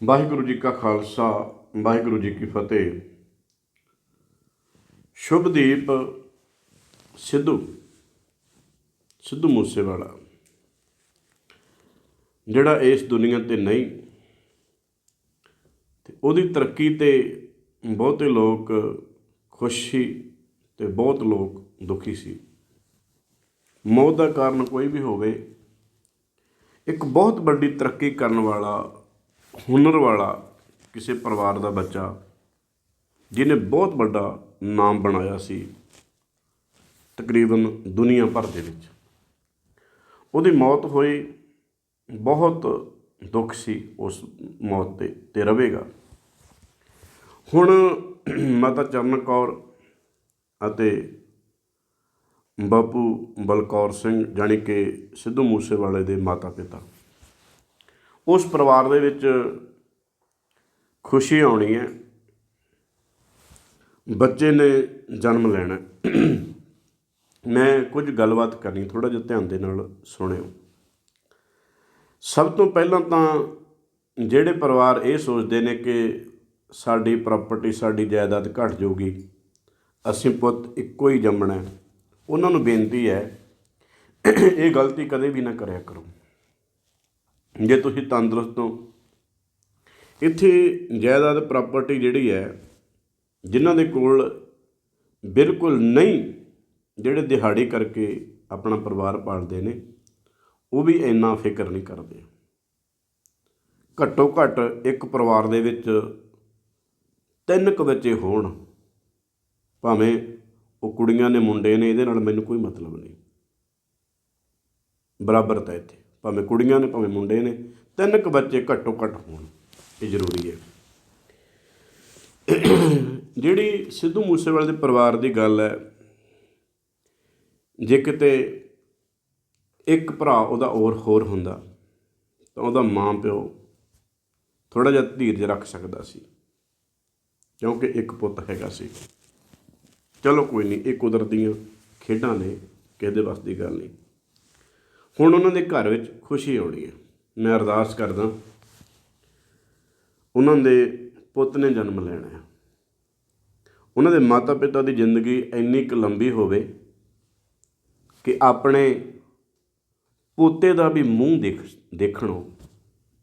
ਵਾਹਿਗੁਰੂ ਜੀ ਕਾ ਖਾਲਸਾ, ਵਾਹਿਗੁਰੂ ਜੀ ਕੀ ਫਤਿਹ। ਸ਼ੁਭਦੀਪ ਸਿੱਧੂ ਸਿੱਧੂ ਮੂਸੇਵਾਲਾ, ਜਿਹੜਾ ਇਸ ਦੁਨੀਆ ਤੇ ਨਹੀਂ, ਤੇ ਉਹਦੀ ਤਰੱਕੀ ਤੇ ਬਹੁਤੇ ਲੋਕ ਖੁਸ਼ੀ ਤੇ ਬਹੁਤ ਲੋਕ ਦੁਖੀ ਸੀ। ਮੌਤ ਦਾ ਕਾਰਨ ਕੋਈ ਵੀ ਹੋਵੇ, ਇੱਕ ਬਹੁਤ ਵੱਡੀ ਤਰੱਕੀ ਕਰਨ ਵਾਲਾ ਹੁਨਰ ਵਾਲਾ ਕਿਸੇ ਪਰਿਵਾਰ ਦਾ ਬੱਚਾ ਜਿਹਨੇ ਬਹੁਤ ਵੱਡਾ ਨਾਮ ਬਣਾਇਆ ਸੀ ਤਕਰੀਬਨ ਦੁਨੀਆ ਭਰ ਦੇ ਵਿੱਚ। ਉਹਦੀ ਮੌਤ ਹੋਈ, ਬਹੁਤ ਦੁੱਖ ਸੀ ਉਸ ਮੌਤ ਤੇ ਤੇ ਰਵੇਗਾ ਹੁਣ ਮਾਤਾ ਚਰਨ ਕੌਰ ਅਤੇ ਬਾਪੂ ਬਲਕੌਰ ਸਿੰਘ ਜਾਣੀ ਕਿ ਸਿੱਧੂ ਮੂਸੇਵਾਲੇ ਦੇ ਮਾਤਾ ਪਿਤਾ ਉਸ ਪਰਿਵਾਰ ਦੇ ਵਿੱਚ ਖੁਸ਼ੀ ਆਉਣੀ ਹੈ। ਬੱਚੇ ਨੇ ਜਨਮ ਲੈਣਾ। ਮੈਂ ਕੁਝ ਗੱਲਬਾਤ ਕਰਨੀ ਥੋੜਾ ਜਿਹਾ ਧਿਆਨ ਦੇ ਨਾਲ ਸੁਣਿਓ। ਸਭ ਤੋਂ ਪਹਿਲਾਂ ਤਾਂ ਜਿਹੜੇ ਪਰਿਵਾਰ ਇਹ ਸੋਚਦੇ ਨੇ ਕਿ ਸਾਡੀ ਪ੍ਰਾਪਰਟੀ, ਸਾਡੀ ਜਾਇਦਾਦ ਘਟ ਜਾਊਗੀ, ਅਸੀਂ ਪੁੱਤ ਇੱਕੋ ਹੀ ਜੰਮਣਾ ਉਹਨਾਂ ਨੂੰ ਬੇਨਤੀ ਹੈ, ਇਹ ਗਲਤੀ ਕਦੇ ਵੀ ਨਾ ਕਰਿਆ ਕਰੋ। ਜੇ ਤੁਸੀਂ ਤੰਦਰੁਸਤ ਹੋ, ਇੱਥੇ ਜਾਇਦਾਦ ਪ੍ਰਾਪਰਟੀ ਜਿਹੜੀ ਹੈ, ਜਿਨ੍ਹਾਂ ਦੇ ਕੋਲ ਬਿਲਕੁਲ ਨਹੀਂ ਜਿਹੜੇ ਦਿਹਾੜੀ ਕਰਕੇ ਆਪਣਾ ਪਰਿਵਾਰ ਪਾਲਦੇ ਨੇ, ਉਹ ਵੀ ਇੰਨਾ ਫਿਕਰ ਨਹੀਂ ਕਰਦੇ। ਘੱਟੋ ਘੱਟ ਇੱਕ ਪਰਿਵਾਰ ਦੇ ਵਿੱਚ ਤਿੰਨ ਕੁ ਬੱਚੇ ਹੋਣ, ਭਾਵੇਂ ਉਹ ਕੁੜੀਆਂ ਨੇ ਮੁੰਡੇ ਨੇ, ਇਹਦੇ ਨਾਲ ਮੈਨੂੰ ਕੋਈ ਮਤਲਬ ਨਹੀਂ। ਬਰਾਬਰ ਤਾਂ ਇੱਥੇ। ਭਾਵੇਂ ਕੁੜੀਆਂ ਨੇ, ਭਾਵੇਂ ਮੁੰਡੇ ਨੇ, ਤਿੰਨ ਕੁ ਬੱਚੇ ਘੱਟੋ ਘੱਟ ਹੋਣ, ਇਹ ਜ਼ਰੂਰੀ ਹੈ। ਜਿਹੜੀ ਸਿੱਧੂ ਮੂਸੇਵਾਲੇ ਦੇ ਪਰਿਵਾਰ ਦੀ ਗੱਲ ਹੈ, ਜੇ ਕਿਤੇ ਇੱਕ ਭਰਾ ਉਹਦਾ ਹੋਰ ਹੋਰ ਹੁੰਦਾ, ਤਾਂ ਉਹਦਾ ਮਾਂ ਪਿਓ ਥੋੜਾ ਜਿਹਾ ਧੀਰਜ ਰੱਖ ਸਕਦਾ ਸੀ, ਕਿਉਂਕਿ ਇੱਕ ਪੁੱਤ ਹੈਗਾ ਸੀ। ਚਲੋ ਕੋਈ ਨਹੀਂ, ਇਹ ਕੁਦਰਤ ਦੀਆਂ ਖੇਡਾਂ ਨੇ, ਕਿਸੇ ਵੱਸ ਦੀ ਗੱਲ ਨਹੀਂ। ਹੁਣ ਉਹਨਾਂ ਦੇ ਘਰ ਵਿੱਚ ਖੁਸ਼ੀ ਆਉਣੀ ਹੈ। ਮੈਂ ਅਰਦਾਸ ਕਰਦਾ ਉਹਨਾਂ ਦੇ ਪੁੱਤ ਨੇ ਜਨਮ ਲੈਣਾ ਹੈ। ਉਹਨਾਂ ਦੇ ਮਾਤਾ ਪਿਤਾ ਦੀ ਜ਼ਿੰਦਗੀ ਇੰਨੀ ਕੁ ਲੰਬੀ ਹੋਵੇ ਕਿ ਆਪਣੇ ਪੋਤੇ ਦਾ ਵੀ ਮੂੰਹ ਦੇਖ, ਦੇਖਣ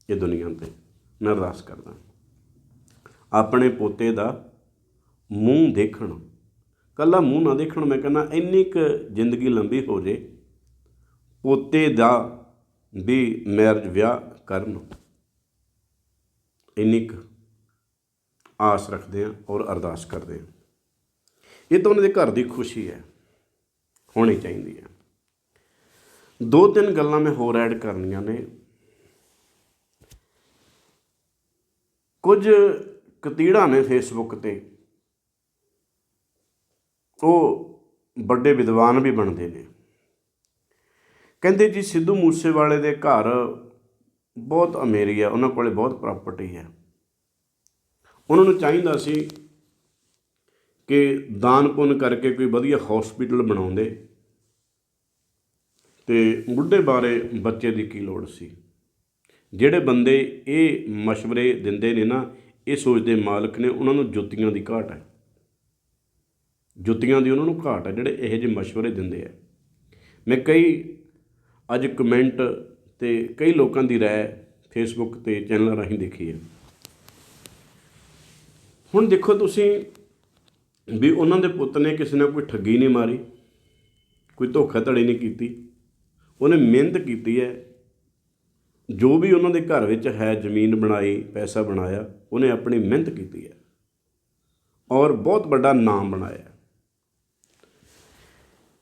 ਇਹ ਦੁਨੀਆ ਤੇ। ਮੈਂ ਅਰਦਾਸ ਕਰਦਾ ਆਪਣੇ ਪੋਤੇ ਦਾ ਮੂੰਹ ਦੇਖਣ ਕੱਲਾ ਮੂੰਹ ਨਾ ਦੇਖਣ, ਮੈਂ ਕਹਿੰਦਾ ਇੰਨੀ ਕੁ ਜ਼ਿੰਦਗੀ ਲੰਬੀ ਹੋ ਜੇ ਪੋਤੇ ਦਾ ਵੀ ਮੈਰਿਜ ਵਿਆਹ ਕਰਨ ਇੰਨੀ ਕੁ ਆਸ ਰੱਖਦੇ ਆ ਔਰ ਅਰਦਾਸ ਕਰਦੇ ਆ ਇਹ ਤਾਂ ਉਹਨਾਂ ਦੇ ਘਰ ਦੀ ਖੁਸ਼ੀ ਹੈ, ਹੋਣੀ ਚਾਹੀਦੀ ਹੈ। ਦੋ ਤਿੰਨ ਗੱਲਾਂ ਮੈਂ ਹੋਰ ਐਡ ਕਰਨੀਆਂ ਨੇ। ਕੁਝ ਕਤੀੜਾ ਨੇ ਫੇਸਬੁੱਕ ਤੇ। ਉਹ ਵੱਡੇ ਵਿਦਵਾਨ ਵੀ ਬਣਦੇ ਨੇ। ਕਹਿੰਦੇ ਜੀ ਸਿੱਧੂ ਮੂਸੇਵਾਲੇ ਦੇ ਘਰ ਬਹੁਤ ਅਮੀਰੀ ਆ ਉਹਨਾਂ ਕੋਲੇ ਬਹੁਤ ਪ੍ਰਾਪਰਟੀ ਹੈ। ਉਹਨਾਂ ਨੂੰ ਚਾਹੀਦਾ ਸੀ ਕਿ ਦਾਨ ਪੁੰਨ ਕਰਕੇ ਕੋਈ ਵਧੀਆ ਹਸਪੀਟਲ ਬਣਾਉਂਦੇ ਤੇ ਬੁੱਢੇ ਬਾਰੇ ਬੱਚੇ ਦੀ ਕੀ ਲੋੜ ਸੀ। ਜਿਹੜੇ ਬੰਦੇ ਇਹ مشਵਰੇ ਦਿੰਦੇ ਨੇ ਨਾ, ਇਹ ਸੋਚਦੇ ਮਾਲਕ ਨੇ ਉਹਨਾਂ ਨੂੰ ਜੁੱਤੀਆਂ ਦੀ ਘਾਟ ਹੈ। ਜੁੱਤੀਆਂ ਦੀ ਉਹਨਾਂ ਨੂੰ ਘਾਟ ਹੈ, ਜਿਹੜੇ ਇਹੋ ਜਿਹੇ مشਵਰੇ ਦਿੰਦੇ ਆ ਮੈਂ ਕਈ ਅੱਜ ਕਮੈਂਟ ਤੇ ਕਈ ਲੋਕਾਂ ਦੀ ਰਾਏ ਫੇਸਬੁੱਕ ਤੇ ਚੈਨਲ ਰਾਹੀਂ ਦੇਖੀ ਹੈ। ਹੁਣ ਦੇਖੋ ਤੁਸੀਂ ਵੀ ਉਹਨਾਂ ਦੇ ਪੁੱਤ ਨੇ ਕਿਸੇ ਨਾਲ ਕੋਈ ਠੱਗੀ ਨਹੀਂ ਮਾਰੀ, ਕੋਈ ਧੋਖਾਧੜੀ ਨਹੀਂ ਕੀਤੀ। ਉਹਨੇ ਮਿਹਨਤ ਕੀਤੀ ਹੈ। ਜੋ ਵੀ ਉਹਨਾਂ ਦੇ ਘਰ ਵਿੱਚ ਹੈ, ਜ਼ਮੀਨ ਬਣਾਈ, ਪੈਸਾ ਬਣਾਇਆ, ਉਹਨੇ ਆਪਣੀ ਮਿਹਨਤ ਕੀਤੀ ਹੈ ਔਰ ਬਹੁਤ ਵੱਡਾ ਨਾਮ ਬਣਾਇਆ।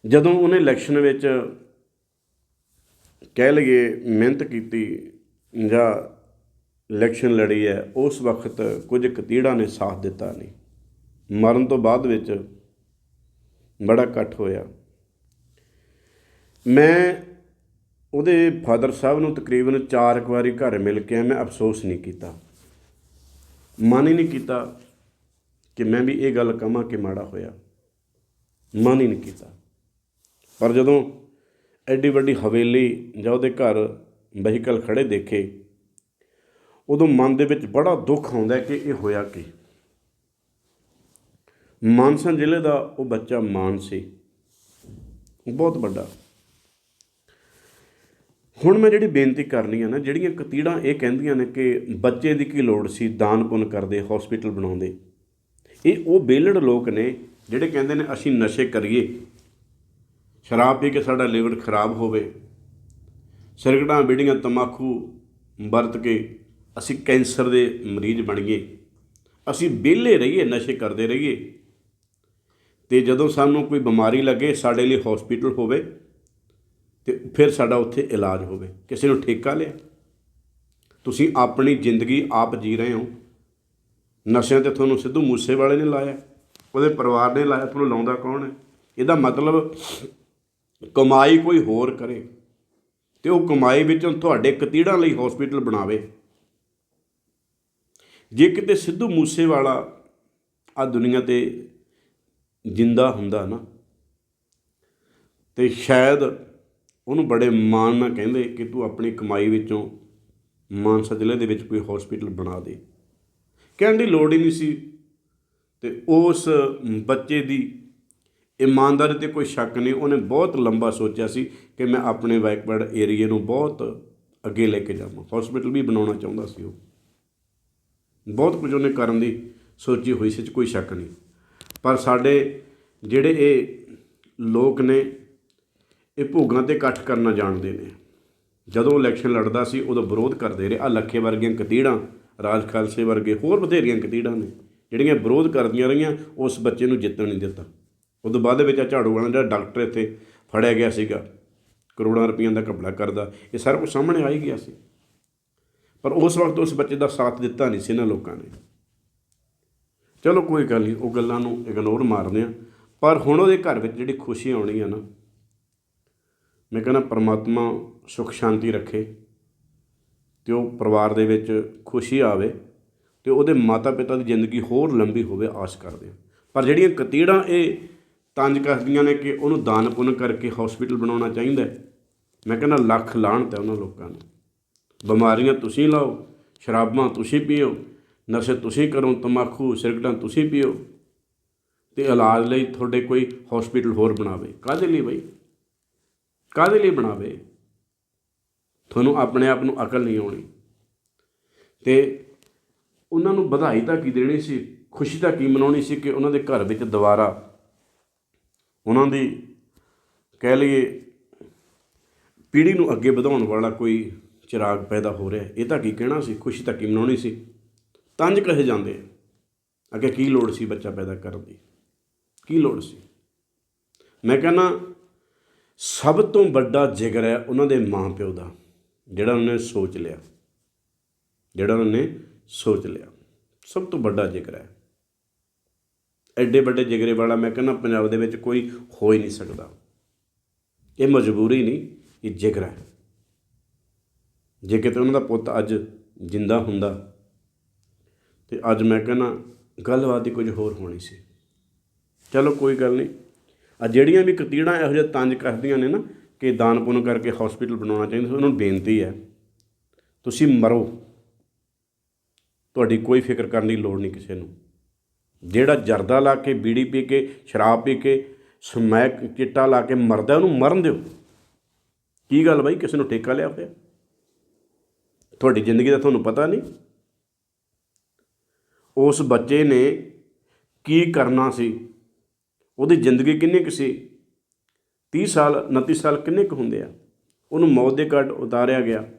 ਜਦੋਂ ਉਹਨੇ ਇਲੈਕਸ਼ਨ ਵਿੱਚ ਕਹਿ ਲਈਏ ਮਿਹਨਤ ਕੀਤੀ ਜਾਂ ਇਲੈਕਸ਼ਨ ਲੜੀ ਹੈ ਉਸ ਵਕਤ ਕੁਝ ਕਤੀੜਾਂ ਨੇ ਸਾਥ ਦਿੱਤਾ ਨਹੀਂ। ਮਰਨ ਤੋਂ ਬਾਅਦ ਵਿੱਚ ਬੜਾ ਇਕੱਠ ਹੋਇਆ। ਮੈਂ ਉਹਦੇ ਫਾਦਰ ਸਾਹਿਬ ਨੂੰ ਤਕਰੀਬਨ ਚਾਰ ਕੁ ਵਾਰੀ ਘਰ ਮਿਲ ਕੇ ਆਇਆ, ਮੈਂ ਅਫਸੋਸ ਨਹੀਂ ਕੀਤਾ। ਮਨ ਹੀ ਨਹੀਂ ਕੀਤਾ ਕਿ ਮੈਂ ਵੀ ਇਹ ਗੱਲ ਕਹਾਂ ਕਿ ਮਾੜਾ ਹੋਇਆ। ਮਨ ਹੀ ਨਹੀਂ ਕੀਤਾ। ਪਰ ਜਦੋਂ ਐਡੀ ਵੱਡੀ ਹਵੇਲੀ ਜਾਂ ਉਹਦੇ ਘਰ ਵਹੀਕਲ ਖੜੇ ਦੇਖੇ, ਉਦੋਂ ਮਨ ਦੇ ਵਿੱਚ ਬੜਾ ਦੁੱਖ ਆਉਂਦਾ ਕਿ ਇਹ ਹੋਇਆ ਕੀ? ਮਾਨਸਾ ਜ਼ਿਲ੍ਹੇ ਦਾ ਉਹ ਬੱਚਾ ਮਾਨ ਸੀ। ਬਹੁਤ ਵੱਡਾ। ਹੁਣ ਮੈਂ ਜਿਹੜੀ ਬੇਨਤੀ ਕਰਨੀ ਆ ਨਾ, ਜਿਹੜੀਆਂ ਕਤੀੜਾਂ ਇਹ ਕਹਿੰਦੀਆਂ ਨੇ ਕਿ ਬੱਚੇ ਦੀ ਕੀ ਲੋੜ ਸੀ ਦਾਨ ਪੁੰਨ ਕਰਦੇ ਹਸਪੀਟਲ ਬਣਾਉਂਦੇ, ਇਹ ਉਹ ਬੇਲੜ ਲੋਕ ਨੇ ਜਿਹੜੇ ਕਹਿੰਦੇ ਨੇ, ਅਸੀਂ ਨਸ਼ੇ ਕਰੀਏ। ਸ਼ਰਾਬ ਪੀ ਕੇ ਸਾਡਾ ਲਿਵਰ ਖਰਾਬ ਹੋਵੇ। ਸਿਗਰਟਾਂ ਬੀੜੀਆਂ, ਤਮਾਕੂ ਵਰਤ ਕੇ ਅਸੀਂ ਕੈਂਸਰ ਦੇ ਮਰੀਜ਼ ਬਣੀਏ। ਅਸੀਂ ਵਿਹਲੇ ਰਹੀਏ, ਨਸ਼ੇ ਕਰਦੇ ਰਹੀਏ। ਤੇ ਜਦੋਂ ਸਾਨੂੰ ਕੋਈ ਬਿਮਾਰੀ ਲੱਗੇ, ਸਾਡੇ ਲਈ ਹਸਪੀਟਲ ਹੋਵੇ ਤੇ ਫਿਰ ਸਾਡਾ ਉੱਥੇ ਇਲਾਜ ਹੋਵੇ। ਕਿਸੇ ਨੂੰ ਠੇਕਾ ਲਿਆ। ਤੁਸੀਂ ਆਪਣੀ ਜ਼ਿੰਦਗੀ ਆਪ ਜੀ ਰਹੇ ਹੋ। ਨਸ਼ਿਆਂ ਤੇ ਤੁਹਾਨੂੰ ਸਿੱਧੂ ਮੂਸੇ ਵਾਲੇ ਨੇ ਲਾਇਆ। ਉਹਦੇ ਪਰਿਵਾਰ ਨੇ ਲਾਇਆ। ਤੁਹਾਨੂੰ ਲਾਉਂਦਾ ਕੌਣ ਹੈ? ਇਹਦਾ ਮਤਲਬ ਕਮਾਈ ਕੋਈ ਹੋਰ ਕਰੇ ਤੇ ਉਹ ਕਮਾਈ ਵਿੱਚੋਂ ਤੁਹਾਡੇ ਕਤੀੜਾਂ ਲਈ ਹਸਪੀਟਲ ਬਣਾਵੇ। ਜੇ ਕਿਤੇ ਸਿੱਧੂ ਮੂਸੇਵਾਲਾ ਆ ਦੁਨੀਆ ਤੇ ਜਿੰਦਾ ਹੁੰਦਾ ਨਾ, ਤੇ ਸ਼ਾਇਦ ਉਹਨੂੰ ਬੜੇ ਮਾਣ ਨਾਲ ਕਹਿੰਦੇ ਕਿ ਤੂੰ ਆਪਣੀ ਕਮਾਈ ਵਿੱਚੋਂ ਮਾਨਸਾ ਜ਼ਿਲ੍ਹੇ ਦੇ ਵਿੱਚ ਕੋਈ ਹਸਪੀਟਲ ਬਣਾ ਦੇ। ਕਹਿਣ ਦੀ ਲੋੜ ਹੀ ਨਹੀਂ ਸੀ ਤੇ ਉਸ ਬੱਚੇ ਦੀ ਇਮਾਨਦਾਰੀ ਤੇ ਕੋਈ ਸ਼ੱਕ ਨਹੀਂ, ਉਹਨੇ ਬਹੁਤ ਲੰਬਾ ਸੋਚਿਆ ਸੀ ਕਿ ਮੈਂ ਆਪਣੇ ਬੈਕਵਰਡ ਏਰੀਏ ਨੂੰ ਬਹੁਤ ਅੱਗੇ ਲੈ ਕੇ ਜਾਵਾਂ। ਹਸਪੀਟਲ ਵੀ ਬਣਾਉਣਾ ਚਾਹੁੰਦਾ ਸੀ ਉਹ। ਬਹੁਤ ਕੁਝ ਉਹਨੇ ਕਰਨ ਦੀ ਸੋਚੀ ਹੋਈ ਸੀ, ਚ ਕੋਈ ਸ਼ੱਕ ਨਹੀਂ। ਪਰ ਸਾਡੇ ਜਿਹੜੇ ਇਹ ਲੋਕ ਨੇ, ਇਹ ਭੋਗਾਂ ਤੇ ਇਕੱਠ ਕਰਨਾ ਜਾਣਦੇ ਨੇ। ਜਦੋਂ ਇਲੈਕਸ਼ਨ ਲੜਦਾ ਸੀ, ਉਦੋਂ ਵਿਰੋਧ ਕਰਦੇ ਰਹੇ। ਆ ਲੱਖੇ ਵਰਗੀਆਂ ਕਤੀੜਾਂ, ਰਾਜ ਖਾਲਸੇ ਵਰਗੇ ਹੋਰ ਬਥੇਰੀਆਂ ਕਤੀੜਾਂ ਨੇ, ਜਿਹੜੀਆਂ ਵਿਰੋਧ ਕਰਦੀਆਂ ਰਹੀਆਂ, ਉਸ ਬੱਚੇ ਨੂੰ ਜਿੱਤਣ ਨਹੀਂ ਦਿੱਤਾ। ਉਦੋਂ ਬਾਅਦ ਦੇ ਵਿੱਚ ਆ ਝਾੜੂ ਵਾਲਾ ਜਿਹੜਾ ਡਾਕਟਰ ਇੱਥੇ ਫੜਿਆ ਗਿਆ ਸੀਗਾ, ਕਰੋੜਾਂ ਰੁਪਈਆਂ ਦਾ ਘਪਲਾ ਕਰਦਾ, ਇਹ ਸਾਰਾ ਕੁਝ ਸਾਹਮਣੇ ਆ ਹੀ ਗਿਆ ਸੀ। ਪਰ ਉਸ ਵਕਤ ਉਸ ਬੱਚੇ ਦਾ ਸਾਥ ਦਿੱਤਾ ਨਹੀਂ ਸੀ ਇਹਨਾਂ ਲੋਕਾਂ ਨੇ। ਚਲੋ ਕੋਈ ਗੱਲ ਨਹੀਂ, ਉਹ ਗੱਲਾਂ ਨੂੰ ਇਗਨੋਰ ਮਾਰਦੇ ਆ, ਪਰ ਹੁਣ ਉਹਦੇ ਘਰ ਵਿੱਚ ਜਿਹੜੀ ਖੁਸ਼ੀ ਆਉਣੀ ਆ ਨਾ, ਮੈਂ ਕਹਿੰਦਾ ਪਰਮਾਤਮਾ ਸੁਖ ਸ਼ਾਂਤੀ ਰੱਖੇ, ਤੇ ਉਹ ਪਰਿਵਾਰ ਦੇ ਵਿੱਚ ਖੁਸ਼ੀ ਆਵੇ, ਤੇ ਉਹਦੇ ਮਾਤਾ ਪਿਤਾ ਦੀ ਜ਼ਿੰਦਗੀ ਹੋਰ ਲੰਬੀ ਹੋਵੇ, ਆਸ ਕਰਦੇ ਹਾਂ ਪਰ ਜਿਹੜੀਆਂ ਕਤੀੜਾਂ ਇਹ ਤੰਜ ਕਰਦੀਆਂ ਨੇ ਕਿ ਉਹਨੂੰ ਦਾਨ ਪੁੰਨ ਕਰਕੇ ਹਸਪੀਟਲ ਬਣਾਉਣਾ ਚਾਹੀਦਾ ਮੈਂ ਕਹਿੰਦਾ ਲੱਖ ਲਾਹਣਤ ਹੈ ਉਹਨਾਂ ਲੋਕਾਂ ਨੂੰ। ਬਿਮਾਰੀਆਂ ਤੁਸੀਂ ਲਾਓ, ਸ਼ਰਾਬਾਂ ਤੁਸੀਂ ਪੀਓ, ਨਸ਼ੇ ਤੁਸੀਂ ਕਰੋ, ਤਮਾਕੂ, ਸਿਗਰਟਾਂ ਤੁਸੀਂ ਪੀਓ ਤੇ ਇਲਾਜ ਲਈ ਤੁਹਾਡੇ ਕੋਈ ਹਸਪੀਟਲ ਹੋਰ ਬਣਾਵੇ। ਕਾਹਦੇ ਲਈ ਬਈ? ਕਾਹਦੇ ਲਈ ਬਣਾਵੇ? ਤੁਹਾਨੂੰ ਆਪਣੇ ਆਪ ਨੂੰ ਅਕਲ ਨਹੀਂ ਆਉਣੀ। ਤੇ ਉਹਨਾਂ ਨੂੰ ਵਧਾਈ ਤਾਂ ਕੀ ਦੇਣੀ ਸੀ, ਖੁਸ਼ੀ ਤਾਂ ਕੀ ਮਨਾਉਣੀ ਸੀ ਕਿ ਉਹਨਾਂ ਦੇ ਘਰ ਵਿੱਚ ਦੁਬਾਰਾ ਉਹਨਾਂ ਦੀ ਕਹਿ ਲਈਏ ਪੀੜ੍ਹੀ ਨੂੰ ਅੱਗੇ ਵਧਾਉਣ ਵਾਲਾ ਕੋਈ ਚਿਰਾਗ ਪੈਦਾ ਹੋ ਰਿਹਾ ਇਹ ਤਾਂ ਕੀ ਕਹਿਣਾ ਸੀ? ਖੁਸ਼ੀ ਤਾਂ ਕੀ ਮਨਾਉਣੀ ਸੀ? ਤੰਜ ਕਹੇ ਜਾਂਦੇ ਅੱਗੇ ਕੀ ਲੋੜ ਸੀ ਬੱਚਾ ਪੈਦਾ ਕਰਨ ਦੀ? ਕੀ ਲੋੜ ਸੀ? ਮੈਂ ਕਹਿੰਦਾ, ਸਭ ਤੋਂ ਵੱਡਾ ਜਿਗਰ ਹੈ ਉਹਨਾਂ ਦੇ ਮਾਂ ਪਿਓ ਦਾ, ਜਿਹੜਾ ਉਹਨੇ ਸੋਚ ਲਿਆ। ਜਿਹੜਾ ਉਹਨੇ ਸੋਚ ਲਿਆ। ਸਭ ਤੋਂ ਵੱਡਾ ਜਿਗਰ ਹੈ। ਐਡੇ ਵੱਡੇ ਜਿਗਰੇ ਵਾਲਾ ਮੈਂ ਕਹਿੰਦਾ ਪੰਜਾਬ ਦੇ ਵਿੱਚ ਕੋਈ ਹੋ ਹੀ ਨਹੀਂ ਸਕਦਾ। ਇਹ ਮਜਬੂਰੀ ਨਹੀਂ, ਇਹ ਜਿਗਰਾ ਹੈ। ਜੇ ਕਿਤੇ ਉਹਨਾਂ ਦਾ ਪੁੱਤ ਅੱਜ ਜਿੰਦਾ ਹੁੰਦਾ, ਤੇ ਅੱਜ ਮੈਂ ਕਹਿੰਦਾ ਗੱਲਬਾਤ ਹੀ ਕੁਝ ਹੋਰ ਹੋਣੀ ਸੀ। ਚਲੋ ਕੋਈ ਗੱਲ ਨਹੀਂ। ਆ ਜਿਹੜੀਆਂ ਵੀ ਕਤੀੜਾਂ ਇਹੋ ਜਿਹੇ ਤੰਜ ਕਰਦੀਆਂ ਨੇ ਨਾ ਕਿ ਦਾਨ ਪੁੰਨ ਕਰਕੇ ਹਸਪੀਟਲ ਬਣਾਉਣਾ ਚਾਹੀਦਾ, ਉਹਨਾਂ ਨੂੰ ਬੇਨਤੀ ਹੈ, ਤੁਸੀਂ ਮਰੋ। ਤੁਹਾਡੀ ਕੋਈ ਫਿਕਰ ਕਰਨ ਦੀ ਲੋੜ ਨਹੀਂ ਕਿਸੇ ਨੂੰ। ਜਿਹੜਾ ਜਰਦਾ ਲਾ ਕੇ, ਬੀੜੀ ਪੀ ਕੇ, ਸ਼ਰਾਬ ਪੀ ਕੇ, ਸਮੈਕ ਚਿੱਟਾ ਲਾ ਕੇ ਮਰਦਾ, ਉਹਨੂੰ ਮਰਨ ਦਿਓ। ਕੀ ਗੱਲ ਬਾਈ? ਕਿਸੇ ਨੂੰ ਠੇਕਾ ਲਿਆ ਹੋਇਆ? ਤੁਹਾਡੀ ਜ਼ਿੰਦਗੀ ਦਾ ਤੁਹਾਨੂੰ ਪਤਾ ਨਹੀਂ? ਉਸ ਬੱਚੇ ਨੇ ਕੀ ਕਰਨਾ ਸੀ? ਉਹਦੀ ਜ਼ਿੰਦਗੀ ਕਿੰਨੀ ਕੁ ਸੀ? 30 ਸਾਲ 29 ਸਾਲ ਕਿੰਨੇ ਕੁ ਹੁੰਦੇ ਆ? ਉਹਨੂੰ ਮੌਤ ਦੇ ਘਾਟ ਉਤਾਰਿਆ ਗਿਆ।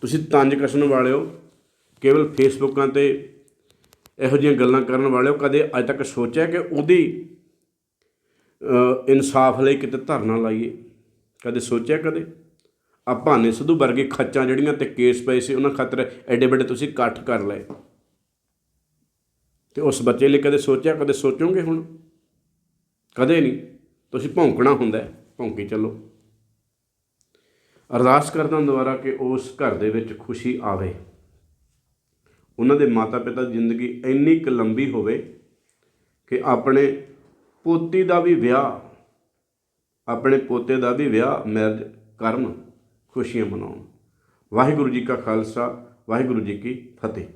ਤੁਸੀਂ ਤੰਜ ਕਸਣ ਵਾਲਿਓ ਕੇਵਲ ਫੇਸਬੁੱਕਾਂ ਤੇ ਇਹੋ ਜਿਹੀਆਂ ਗੱਲਾਂ ਕਰਨ ਵਾਲਿਓ ਕਦੇ ਅੱਜ ਤੱਕ ਸੋਚਿਆ ਕਿ ਉਹਦੀ ਇਨਸਾਫ ਲਈ ਕਿਤੇ ਧਰਨਾ ਲਾਈਏ? ਕਦੇ ਸੋਚਿਆ ਕਦੇ? ਆ ਭਾਨੇ ਸਿੱਧੂ ਵਰਗੇ ਖੱਚਾਂ ਜਿਹੜੀਆਂ ਤੇ ਕੇਸ ਪਏ ਸੀ, ਉਹਨਾਂ ਖਾਤਰ ਐਡੇ ਵੱਡੇ ਤੁਸੀਂ ਇਕੱਠ ਕਰ ਲਏ। ਤੇ ਉਸ ਬੱਚੇ ਲਈ ਕਦੇ ਸੋਚਿਆ, ਕਦੇ ਸੋਚੋਗੇ ਹੁਣ? ਕਦੇ ਨਹੀਂ। ਤੁਸੀਂ ਭੌਂਕਣਾ ਹੁੰਦਾ ਭੌਂਕੀ ਚੱਲੋ। ਅਰਦਾਸ ਕਰਦਾ ਦੁਆਰਾ ਕਿ ਉਸ ਘਰ ਦੇ ਵਿੱਚ ਖੁਸ਼ੀ ਆਵੇ। ਉਹਨਾਂ ਦੇ ਮਾਤਾ ਪਿਤਾ ਦੀ ਜ਼ਿੰਦਗੀ ਇੰਨੀ ਕੁ ਲੰਬੀ ਹੋਵੇ ਕਿ ਆਪਣੇ ਪੋਤੀ ਦਾ ਵੀ ਵਿਆਹ, ਆਪਣੇ ਪੋਤੇ ਦਾ ਵੀ ਵਿਆਹ ਮੈਰਿਜ ਕਰਨ ਖੁਸ਼ੀਆਂ ਮਨਾਉਣ। ਵਾਹਿਗੁਰੂ ਜੀ ਕਾ ਖਾਲਸਾ, ਵਾਹਿਗੁਰੂ ਜੀ ਕੀ ਫਤਿਹ।